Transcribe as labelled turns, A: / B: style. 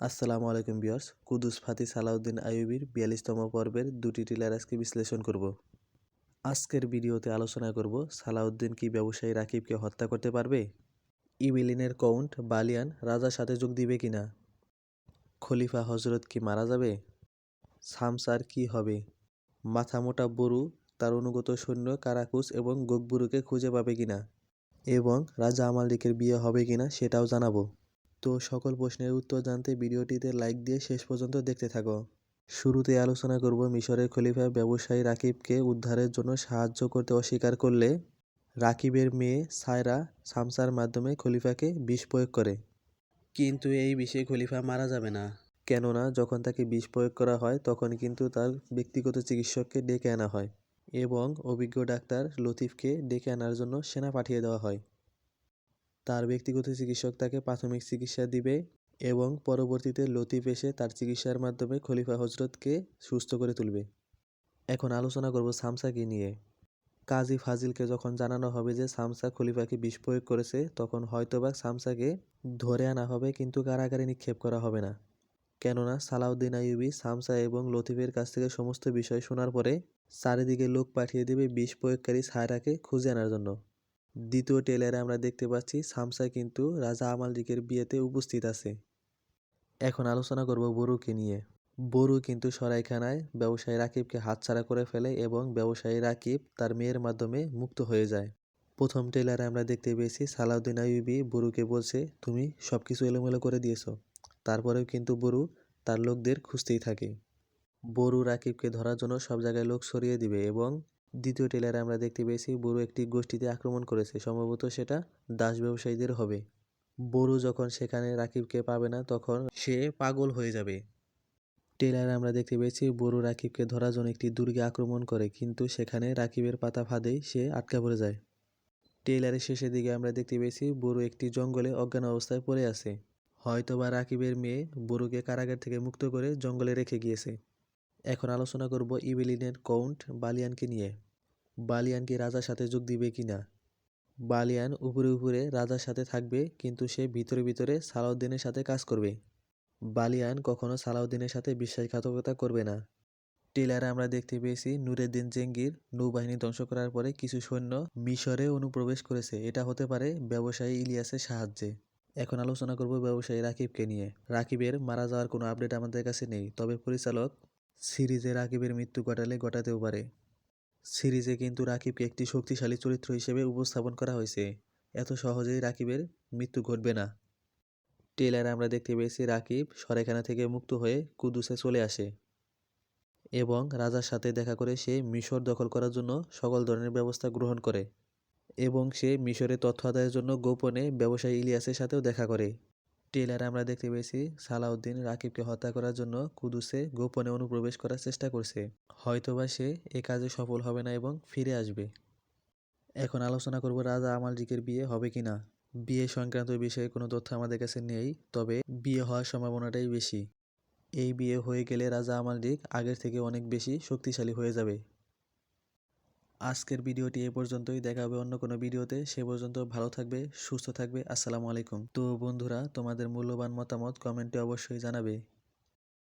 A: আসসালামু আলাইকুম বিয়ার্স কুদুস ফাতি সালাউদ্দিন আইয়ুবির বিয়াল্লিশতম পর্বের দুটি টিলার আজকে বিশ্লেষণ করব। আজকের ভিডিওতে আলোচনা করব সালাউদ্দিন কি ব্যবসায়ী রাকিবকে হত্যা করতে পারবে? ইবিলিনের কাউন্ট বালিয়ান রাজার সাথে যোগ দিবে কি না খলিফা হজরত কি মারা যাবে? সামসার কি হবে? মাথামোটা বরু তার অনুগত সৈন্য কারাকুস এবং গোকবুরুকে খুঁজে পাবে কিনা? এবং রাজা আমালিকের বিয়ে হবে কিনা সেটাও জানাব। তো সকল প্রশ্নের উত্তর জানতে ভিডিওটিতে লাইক দিয়ে শেষ পর্যন্ত দেখতে থাকো। শুরুতে আলোচনা করব মিশরের খলিফা ব্যবসায়ী রাকিবকে উদ্ধারের জন্য সাহায্য করতে অস্বীকার করলে। রাকিবের মেয়ে সায়রা সামসার মাধ্যমে খলিফাকে বিষ প্রয়োগ করে। কিন্তু এই বিষে খলিফা মারা যাবে না। কেননা যখন তাকে বিষ প্রয়োগ করা হয়, তখন কিন্তু তার ব্যক্তিগত চিকিৎসককে ডেকে আনা হয় এবং অভিজ্ঞ ডাক্তার লতিফকে ডেকে আনার জন্য সেনা পাঠিয়ে দেওয়া হয়। তার ব্যক্তিগত চিকিৎসক তাকে প্রাথমিক চিকিৎসা দিবে এবং পরবর্তীতে লতিফ এসে তার চিকিৎসার মাধ্যমে খলিফা হজরতকে সুস্থ করে তুলবে। এখন আলোচনা করব সামসাকে নিয়ে। কাজী ফাজিলকে যখন জানানো হবে যে সামসা খলিফাকে বিষ প্রয়োগ করেছে, তখন হয়তোবা সামসাকে ধরে আনা হবে, কিন্তু কারাগারে নিক্ষেপ করা হবে না। কেননা সালাউদ্দিন আইয়ুবি সামসা এবং লতিফের কাছ থেকে সমস্ত বিষয় শোনার পরে চারিদিকে লোক পাঠিয়ে দেবে বিষ প্রয়োগকারী সায়রাকে খুঁজে আনার জন্য। দ্বিতীয় টেলারে আমরা দেখতে পাচ্ছি সামসা কিন্তু রাজা আমালরিকের বিয়েতে উপস্থিত আছে। এখন আলোচনা করব বরুকে নিয়ে। বরু কিন্তু সরাইখানায় ব্যবসায়ী রাকিবকে হাতছাড়া করে ফেলে এবং ব্যবসায়ী রাকিব তার মেয়ের মাধ্যমে মুক্ত হয়ে যায়। প্রথম টেলারে আমরা দেখতে পেয়েছি সালাউদ্দিন আইয়ুবি বরুকে বলছে, তুমি সব কিছু এলোমেলো করে দিয়েছ। তারপরেও কিন্তু বরু তার লোকদের খুঁজতেই থাকে। বরু রাকিবকে ধরার জন্য সব জায়গায় লোক সরিয়ে দিবে এবং দ্বিতীয় টেলারে আমরা দেখতে পেয়েছি বড়ু একটি গোষ্ঠীতে আক্রমণ করেছে, সম্ভবত সেটা দাস ব্যবসায়ীদের হবে। বড়ু যখন সেখানে রাকিবকে পাবে না, তখন সে পাগল হয়ে যাবে। টেলারে আমরা দেখতে পেয়েছি বড়ু রাকিবকে ধরার জন্য একটি দুর্গে আক্রমণ করে, কিন্তু সেখানে রাকিবের পাতা ফাঁদেই সে আটকা পড়ে যায়। টেলারের শেষের দিকে আমরা দেখতে পেয়েছি বড়ু একটি জঙ্গলে অজ্ঞান অবস্থায় পড়ে আছে। হয়তোবা রাকিবের মেয়ে বড়ুকে কারাগার থেকে মুক্ত করে জঙ্গলে রেখে গিয়েছে। এখন আলোচনা করব ইভেলিনের কাউন্ট বালিয়ানকে নিয়ে। বালিয়ান কি রাজার সাথে যোগ দিবে কি না? বালিয়ান উপরে উপরে রাজার সাথে থাকবে, কিন্তু সে ভিতরে ভিতরে সালাউদ্দিনের সাথে কাজ করবে। বালিয়ান কখনো সালাউদ্দিনের সাথে বিশ্বাসঘাতকতা করবে না। টেলারে আমরা দেখতে পেয়েছি নুরেদ্দিন জেঙ্গির নৌবাহিনী ধ্বংস করার পরে কিছু সৈন্য মিশরে অনুপ্রবেশ করেছে। এটা হতে পারে ব্যবসায়ী ইলিয়াসের সাহায্যে। এখন আলোচনা করব ব্যবসায়ী রাকিবকে নিয়ে। রাকিবের মারা যাওয়ার কোনো আপডেট আমাদের কাছে নেই, তবে পরিচালক সিরিজে রাকিবের মৃত্যু ঘটালে ঘটাতেও পারে। সিরিজে কিন্তু রাকিবকে একটি শক্তিশালী চরিত্র হিসেবে উপস্থাপন করা হয়েছে। এত সহজেই রাকিবের মৃত্যু ঘটবে না। টেলারে আমরা দেখতে পেয়েছি রাকিব সরেখানা থেকে মুক্ত হয়ে কুদুসে চলে আসে এবং রাজার সাথে দেখা করে সে মিশর দখল করার জন্য সকল ধরনের ব্যবস্থা গ্রহণ করে এবং সে মিশরে তথ্য আদায়ের জন্য গোপনে ব্যবসায়ী ইলিয়াসের সাথেও দেখা করে। টেলারে আমরা দেখতে পেয়েছি সালাউদ্দিন রাকিবকে হত্যা করার জন্য কুদুসে গোপনে অনুপ্রবেশ করার চেষ্টা করছে। হয়তোবা সে এ কাজে সফল হবে না এবং ফিরে আসবে। এখন আলোচনা করব রাজা আমালজিকের বিয়ে হবে কি না। বিয়ে সংক্রান্ত বিষয়ে কোনো তথ্য আমাদের কাছে নেই, তবে বিয়ে হওয়ার সম্ভাবনাটাই বেশি। এই বিয়ে হয়ে গেলে রাজা আমালজিক আগের থেকে অনেক বেশি শক্তিশালী হয়ে যাবে। আজকের ভিডিওটি এ পর্যন্তই। দেখা হবে অন্য কোনো ভিডিওতে। সে পর্যন্ত ভালো থাকবে, সুস্থ থাকবে। আসসালামু আলাইকুম। তো বন্ধুরা, তোমাদের মূল্যবান মতামত কমেন্টে অবশ্যই জানাবে।